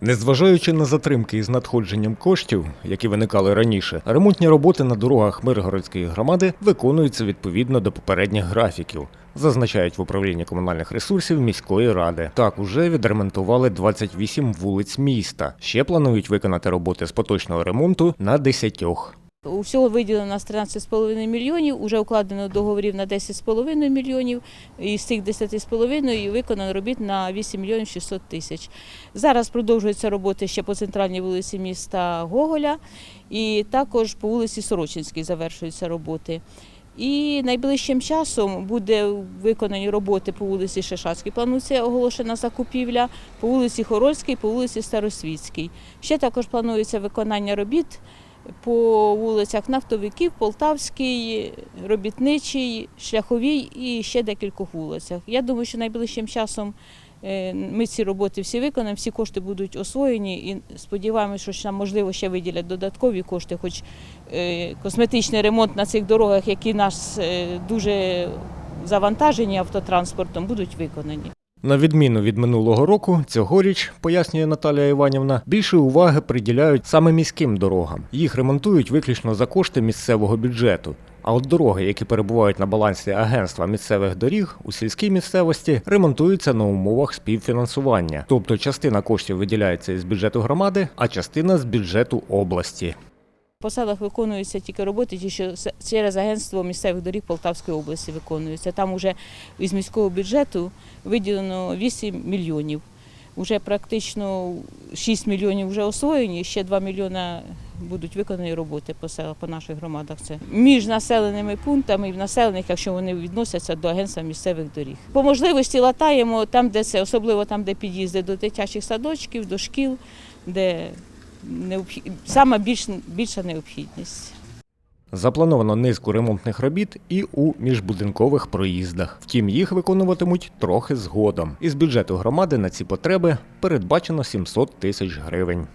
Незважаючи на затримки із надходженням коштів, які виникали раніше, ремонтні роботи на дорогах Миргородської громади виконуються відповідно до попередніх графіків. Зазначають в управлінні комунальних ресурсів міської ради. Так уже відремонтували 28 вулиць міста. Ще планують виконати роботи з поточного ремонту на 10. Усього виділено у нас 13,5 мільйонів, уже укладено договорів на 10,5 мільйонів, і з цих 10,5 виконано робіт на 8 мільйонів 600 тисяч. Зараз продовжуються роботи ще по центральній вулиці міста Гоголя, і також по вулиці Сорочинській завершуються роботи. І найближчим часом буде виконані роботи по вулиці Шишацькій. Планується оголошена закупівля, по вулиці Хорольській, по вулиці Старосвітській. Ще також планується виконання робіт по вулицях Нафтовиків, Полтавський, Робітничий, Шляховій і ще декількох вулицях. Я думаю, що найближчим часом е, ми ці роботи всі виконаємо, всі кошти будуть освоєні і сподіваємося, що ще, можливо ще виділять додаткові кошти, хоч е, косметичний ремонт на цих дорогах, які нас е, дуже завантажені автотранспортом, будуть виконані. На відміну від минулого року, цьогоріч, пояснює Наталія Іванівна, більше уваги приділяють саме міським дорогам. Їх ремонтують виключно за кошти місцевого бюджету. А от дороги, які перебувають на балансі агентства місцевих доріг у сільській місцевості, ремонтуються на умовах співфінансування. Тобто частина коштів виділяється із бюджету громади, а частина з бюджету області. По селах виконуються тільки роботи, ті, що через агентство місцевих доріг Полтавської області виконуються. Там вже із міського бюджету виділено 8 мільйонів. Уже практично 6 мільйонів вже освоєні, ще 2 мільйони будуть виконані роботи по селах, по наших громадах. Це між населеними пунктами і в населених, якщо вони відносяться до агентства місцевих доріг. По можливості латаємо там, де це, особливо там, де під'їзди до дитячих садочків, до шкіл, де необхід... саме більш... більша необхідність. Заплановано низку ремонтних робіт і у міжбудинкових проїздах. Втім, їх виконуватимуть трохи згодом. Із бюджету громади на ці потреби передбачено 700 тисяч гривень.